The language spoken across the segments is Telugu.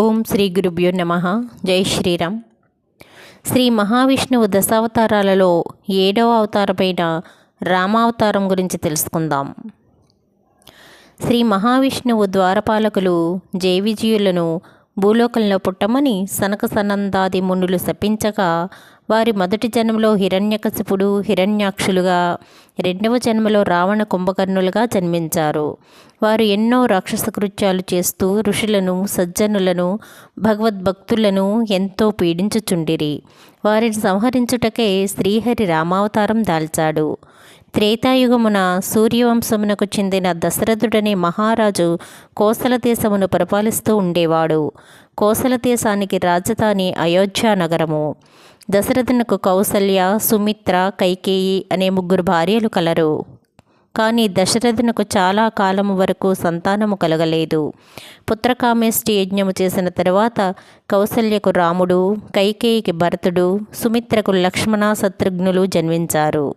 ఓం శ్రీ గురుభ్యో నమ. జై శ్రీరామ్. శ్రీ మహావిష్ణువు దశావతారాలలో ఏడవ అవతారమైన రామావతారం గురించి తెలుసుకుందాం. శ్రీ మహావిష్ణువు ద్వారపాలకులు జైవిజయులను భూలోకంలో పుట్టమని సనక సనందాది మునులు శపించగా వారి మొదటి జన్మలో హిరణ్యకశిపుడు హిరణ్యాక్షులుగా రెండవ జన్మలో రావణ కుంభకర్ణులుగా జన్మించారు. వారు ఎన్నో రాక్షస కృత్యాలు చేస్తూ ఋషులను సజ్జనులను భగవద్భక్తులను ఎంతో పీడించుచుండిరి. వారిని సంహరించుటకే శ్రీహరి రామావతారం దాల్చాడు. త్రేతాయుగమున సూర్యవంశమునకు చెందిన దశరథుడనే మహారాజు కోసల దేశమును పరిపాలిస్తూ ఉండేవాడు. కోసల దేశానికి రాజధాని అయోధ్య నగరము. దశరథునకు కౌసల్య సుమిత్ర కైకేయి అనే ముగ్గురు భార్యలు కలరు. కానీ దశరథునకు చాలా కాలము వరకు సంతానము కలగలేదు. పుత్రకామేష్టి యజ్ఞము చేసిన తరువాత కౌసల్యకు రాముడు కైకేయికి భరతుడు సుమిత్రకు లక్ష్మణ శత్రుఘ్నులు జన్మించారు.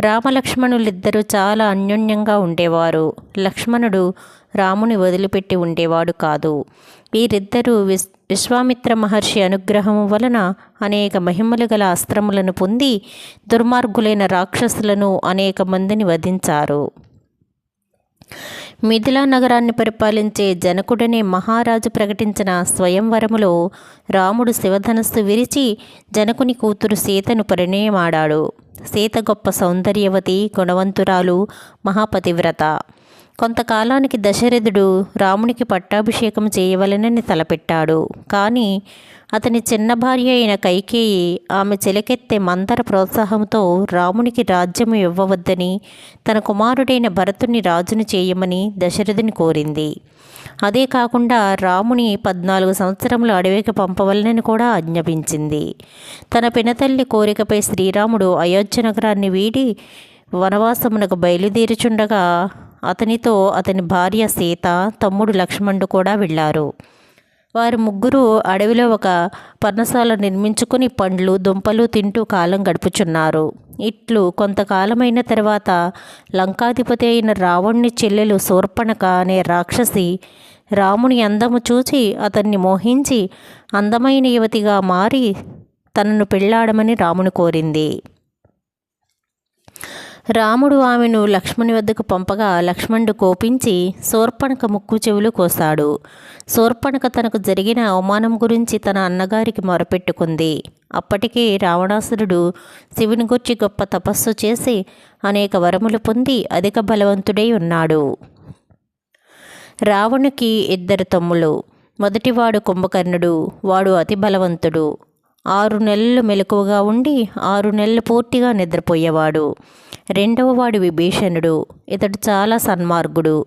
రామలక్ష్మణులిద్దరూ చాలా అన్యోన్యంగా ఉండేవారు. లక్ష్మణుడు రాముని వదిలిపెట్టి ఉండేవాడు కాదు. వీరిద్దరూ విస్ విశ్వామిత్ర మహర్షి అనుగ్రహము వలన అనేక మహిమలు గల అస్త్రములను పొంది దుర్మార్గులైన రాక్షసులను అనేక మందిని వధించారు. మిథిలా నగరాన్ని పరిపాలించే జనకుడనే మహారాజు ప్రకటించిన స్వయంవరములో రాముడు శివధనస్సు విరిచి జనకుని కూతురు సీతను పరిణయమాడాడు. సీత గొప్ప సౌందర్యవతి గుణవంతురాలు మహాపతివ్రత. కొంతకాలానికి దశరథుడు రామునికి పట్టాభిషేకం చేయవలనని తలపెట్టాడు. కానీ అతని చిన్న భార్య అయిన కైకేయి ఆమె చెలకెత్తే మందర ప్రోత్సాహంతో రామునికి రాజ్యము ఇవ్వవద్దని తన కుమారుడైన భరతుని రాజును చేయమని దశరథుని కోరింది. అదే కాకుండా రాముని పద్నాలుగు సంవత్సరములు అడవికి పంపవలనని కూడా ఆజ్ఞాపించింది. తన పినతల్లి కోరికపై శ్రీరాముడు అయోధ్య నగరాన్ని వీడి వనవాసమునకు బయలుదేరుచుండగా అతనితో అతని భార్య సీత తమ్ముడు లక్ష్మణుడు కూడా వెళ్ళారు. వారు ముగ్గురు అడవిలో ఒక పర్ణశాల నిర్మించుకుని పండ్లు దుంపలు తింటూ కాలం గడుపుచున్నారు. ఇట్లు కొంతకాలమైన తర్వాత లంకాధిపతి అయిన రావణుని చెల్లెలు శూర్పణక అనే రాక్షసి రాముని అందము చూచి అతన్ని మోహించి అందమైన యువతిగా మారి తనను పెళ్ళాడమని రాముని కోరింది. రాముడు ఆమెను లక్ష్మణి వద్దకు పంపగా లక్ష్మణుడు కోపించి శూర్పణక ముక్కు చెవులు కోశాడు. శూర్పణక తనకు జరిగిన అవమానం గురించి తన అన్నగారికి మొరపెట్టుకుంది. అప్పటికే రావణాసురుడు శివుని గుర్చి గొప్ప తపస్సు చేసి అనేక వరములు పొంది అధిక బలవంతుడై ఉన్నాడు. రావణుకి ఇద్దరు తమ్ములు. మొదటివాడు కుంభకర్ణుడు వాడు అతి బలవంతుడు. ఆరు నెలలు మెలకువగా ఉండి ఆరు నెలలు పూర్తిగా నిద్రపోయేవాడు. రెండవ వాడు విభీషణుడు. ఇతడు చాలా సన్మార్గుడు.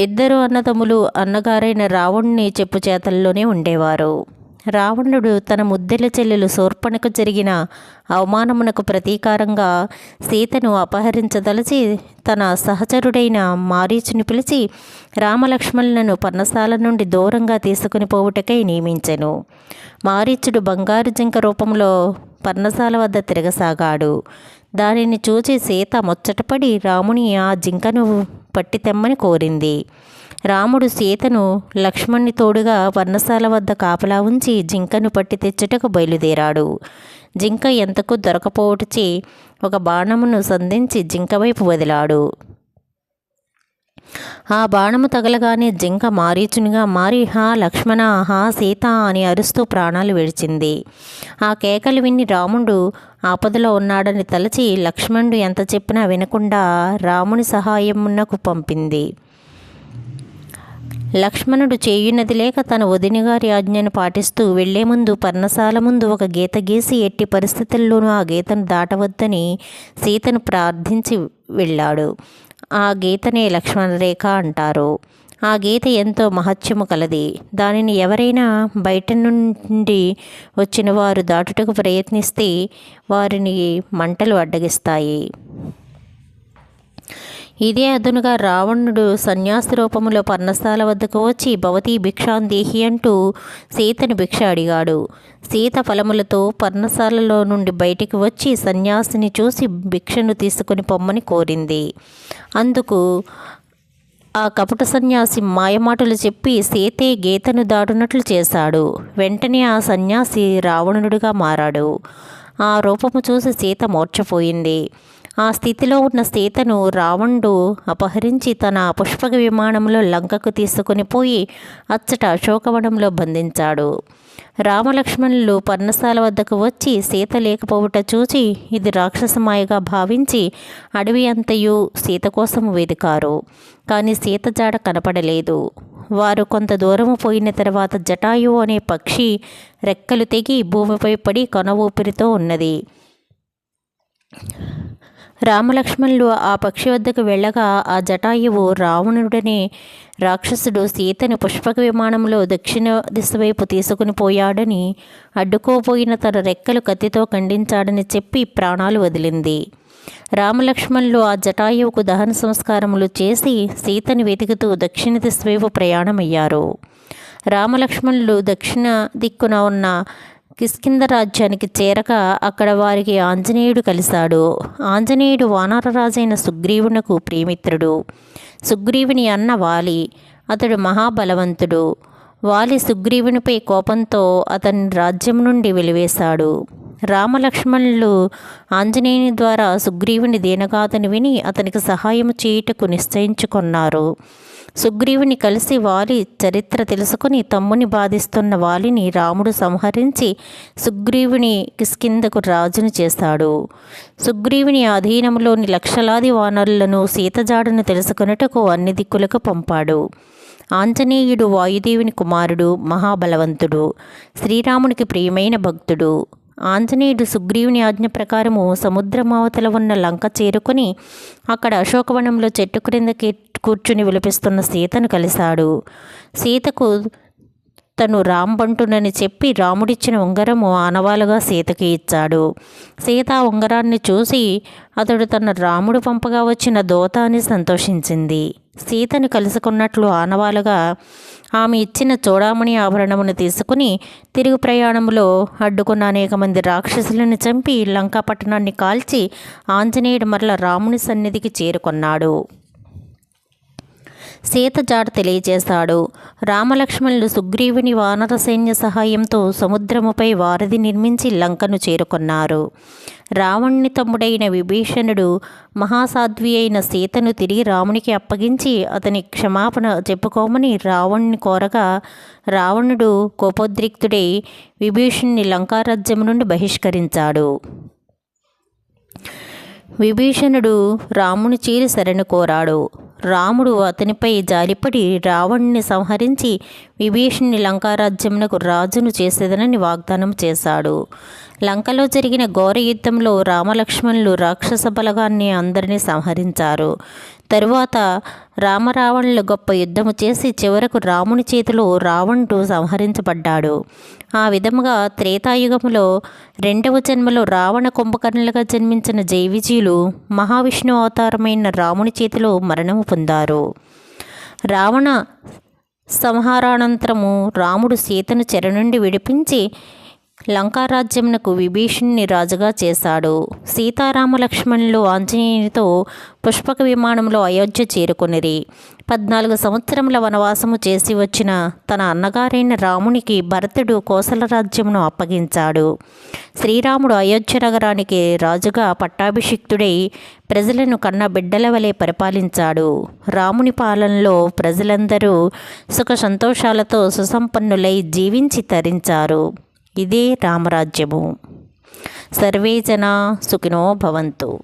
ఇద్దరు అన్నతమ్ములు అన్నగారైన రావణ్ణి చెప్పు చేతల్లోనే ఉండేవారు. రావణుడు తన ముద్దెల చెల్లెలు శూర్పణకు జరిగిన అవమానమునకు ప్రతీకారంగా సీతను అపహరించదలచి తన సహచరుడైన మారీచుని పిలిచి రామలక్ష్మణులను పర్ణశాల నుండి దూరంగా తీసుకుని పోవుటకై నియమించెను. మారీచుడు బంగారు జింక రూపంలో పర్ణశాల వద్ద తిరగసాగాడు. దానిని చూచి సీత ముచ్చటపడి రాముని ఆ జింకను పట్టి తెమ్మని కోరింది. రాముడు సీతను లక్ష్మణ్ణి తోడుగా వర్ణశాల వద్ద కాపలా ఉంచి జింకను పట్టి తెచ్చుటకు బయలుదేరాడు. జింక ఎంతకు దొరకపోవటచే ఒక బాణమును సంధించి జింక వైపు వదిలాడు. ఆ బాణము తగలగానే జింక మారీచునిగా మారి హా లక్ష్మణ హా సీత అని అరుస్తూ ప్రాణాలు విడిచింది. ఆ కేకలు విని రాముడు ఆపదలో ఉన్నాడని తలచి లక్ష్మణుడు ఎంత చెప్పినా వినకుండా రాముని సహాయమునకు పంపింది. లక్ష్మణుడు చేయున్నది లేక తన వదినగారి ఆజ్ఞను పాటిస్తూ వెళ్ళే ముందు పర్ణశాల ముందు ఒక గీత గీసి ఎట్టి పరిస్థితుల్లోనూ ఆ గీతను దాటవద్దని సీతను ప్రార్థించి వెళ్ళాడు. ఆ గీతనే లక్ష్మణరేఖ అంటారు. ఆ గీత ఎంతో మహత్యము కలది. దానిని ఎవరైనా బయట నుండి వచ్చిన వారు దాటుటకు ప్రయత్నిస్తే వారిని మంటలు అడ్డగిస్తాయి. ఇదే అదునుగా రావణుడు సన్యాసి రూపంలో పర్ణశాల వద్దకు వచ్చి భవతి భిక్షాందేహి అంటూ సీతను భిక్ష అడిగాడు. సీత ఫలములతో పర్ణశాలలో నుండి బయటికి వచ్చి సన్యాసిని చూసి భిక్షను తీసుకుని పొమ్మని కోరింది. అందుకు ఆ కపట సన్యాసి మాయమాటలు చెప్పి సీతే గీతను దాటునట్లు చేశాడు. వెంటనే ఆ సన్యాసి రావణుడిగా మారాడు. ఆ రూపము చూసి సీత మూర్చపోయింది ఆ స్థితిలో ఉన్న సీతను రావణుడు అపహరించి తన పుష్పక విమానంలో లంకకు తీసుకుని పోయి అచ్చట అశోకవనంలో బంధించాడు. రామలక్ష్మణులు పర్ణశాల వద్దకు వచ్చి సీత లేకపోవుట చూచి ఇది రాక్షసమాయగా భావించి అడవి అంతయు సీత కోసం వెదికారు. కానీ సీత జాడ కనపడలేదు. వారు కొంత దూరము పోయిన తర్వాత జటాయు అనే పక్షి రెక్కలు తెగి భూమిపై పడి కొన ఊపిరితో ఉన్నది. రామలక్ష్మణులు ఆ పక్షి వద్దకు వెళ్ళగా ఆ జటాయువు రావణుడనే రాక్షసుడు సీతని పుష్పక విమానంలో దక్షిణ దిశ వైపు తీసుకుని పోయాడని అడ్డుకోపోయిన తన రెక్కలు కత్తితో ఖండించాడని చెప్పి ప్రాణాలు వదిలింది. రామలక్ష్మణులు ఆ జటాయువుకు దహన సంస్కారములు చేసి సీతని వెతుకుతూ దక్షిణ దిశ వైపు ప్రయాణమయ్యారు. రామలక్ష్మణులు దక్షిణ దిక్కున ఉన్న కిష్కింద రాజ్యానికి చేరక అక్కడ వారికి ఆంజనేయుడు కలిశాడు. ఆంజనేయుడు వానరరాజైన సుగ్రీవునకు ప్రియమిత్రుడు సుగ్రీవుని అన్న వాలి అతడు మహాబలవంతుడు. వాలి సుగ్రీవునిపై కోపంతో అతని రాజ్యం నుండి వెలివేశాడు. రామలక్ష్మణులు ఆంజనేయుని ద్వారా సుగ్రీవుని దీనగాథను విని అతనికి సహాయం చేయుటకు నిశ్చయించుకున్నారు. సుగ్రీవుని కలిసి వాలి చరిత్ర తెలుసుకుని తమ్ముని బాధిస్తున్న వాలిని రాముడు సంహరించి సుగ్రీవుని కిష్కిందకు రాజును చేశాడు. సుగ్రీవుని అధీనంలోని లక్షలాది వానరులను సీతజాడను తెలుసుకొనుటకు అన్ని దిక్కులకు పంపాడు. ఆంజనేయుడు వాయుదేవుని కుమారుడు మహాబలవంతుడు శ్రీరామునికి ప్రియమైన భక్తుడు. ఆంజనేయుడు సుగ్రీవుని ఆజ్ఞ ప్రకారము సముద్రమావతల ఉన్న లంక చేరుకొని అక్కడ అశోకవనంలో చెట్టు క్రిందకి కూర్చుని విలపిస్తున్న సీతను కలిశాడు. సీతకు తను రాంబంటునని చెప్పి రాముడిచ్చిన ఉంగరము ఆనవాలుగా సీతకి ఇచ్చాడు. సీత ఆ ఉంగరాన్ని చూసి అతడు తన రాముడు పంపగా వచ్చిన దోత అని సంతోషించింది. సీతను కలుసుకున్నట్లు ఆనవాలుగా ఆమె ఇచ్చిన చూడామణి ఆభరణమును తీసుకుని తిరుగు ప్రయాణంలో అడ్డుకున్న అనేక మంది రాక్షసులను చంపి లంకాపట్టణాన్ని కాల్చి ఆంజనేయుడు మరల రాముని సన్నిధికి చేరుకున్నాడు. సీత జాడ తెలియజేశాడు. రామలక్ష్మణులు సుగ్రీవుని వానర సైన్య సహాయంతో సముద్రముపై వారధి నిర్మించి లంకను చేరుకున్నారు. రావణుని తమ్ముడైన విభీషణుడు మహాసాధ్వి అయిన సీతను తిరిగి రామునికి అప్పగించి అతని క్షమాపణ చెప్పుకోమని రావణుని కోరగా రావణుడు కోపోద్రిక్తుడై విభీషణ్ణి లంకారాజ్యం నుండి బహిష్కరించాడు. విభీషణుడు రాముని చీరి శరణు కోరాడు. రాముడు అతనిపై జాలిపడి రావణ్ణి సంహరించి విభీషణ్ణి లంకారాజ్యమునకు రాజును చేసేదనని వాగ్దానం చేశాడు. లంకలో జరిగిన ఘోర యుద్ధంలో రామలక్ష్మణులు రాక్షస బలగాన్ని అందరినీ సంహరించారు. తరువాత రామరావణులు గొప్ప యుద్ధము చేసి చివరకు రాముని చేతిలో రావణుడు సంహరించబడ్డాడు. ఆ విధముగా త్రేతాయుగములో రెండవ జన్మలో రావణ కుంభకర్ణులుగా జన్మించిన జైవిజీలు మహావిష్ణు అవతారమైన రాముని చేతిలో మరణము పొందారు. రావణ సంహారానంతరము రాముడు సీతను చెర నుండి విడిపించి లంకారాజ్యమునకు విభీషణుని రాజుగా చేశాడు. సీతారామ లక్ష్మణులు ఆంజనేయునితో పుష్పక విమానంలో అయోధ్య చేరుకునిరి. పద్నాలుగు సంవత్సరముల వనవాసము చేసి వచ్చిన తన అన్నగారైన రామునికి భరతుడు కోసల రాజ్యమును అప్పగించాడు. శ్రీరాముడు అయోధ్య నగరానికి రాజుగా పట్టాభిషిక్తుడై ప్రజలను కన్న బిడ్డల వలె పరిపాలించాడు. రాముని పాలనలో ప్రజలందరూ సుఖ సంతోషాలతో సుసంపన్నులై జీవించి తరించారు. ఇదే రామరాజ్యము. సర్వే జనా సుఖినో భవంతు.